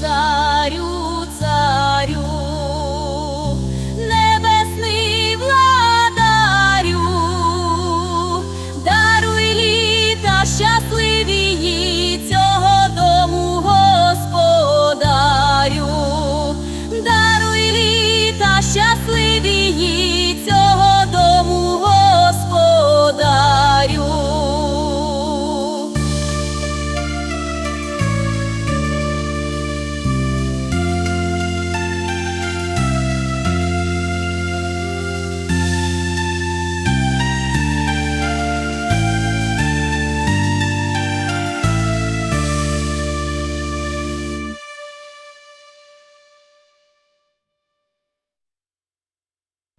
царю, царю, небесний владарю, даруй літа щасливі цього дому господарю, даруй літа щасливі їй